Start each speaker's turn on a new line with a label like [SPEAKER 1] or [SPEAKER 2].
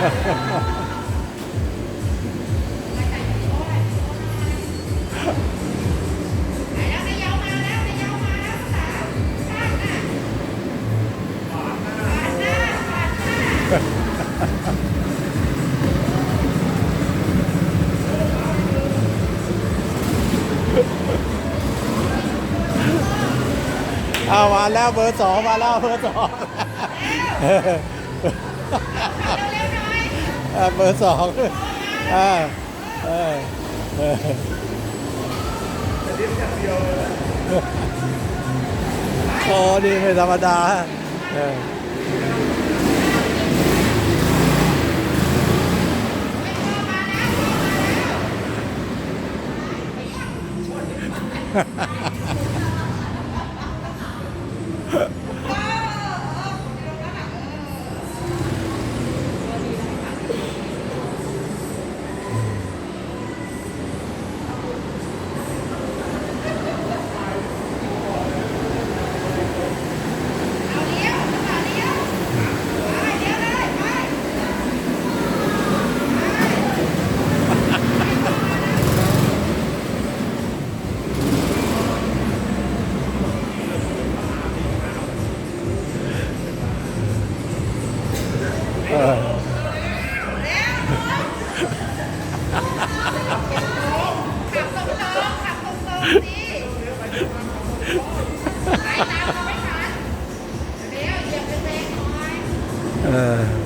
[SPEAKER 1] แล้วนายเยามาแล้วนายเยามาแล้วสาวข้างน่ะปาดหน้าปาดหน้า
[SPEAKER 2] เอามาแล้วเบอร์สองมาแล้วเบอร์สองเออ
[SPEAKER 1] เร็วๆหน่อย
[SPEAKER 2] เบอร์สองออเออเออโอ้นี่ไม่ธรรมดาเออ
[SPEAKER 1] เอา ไ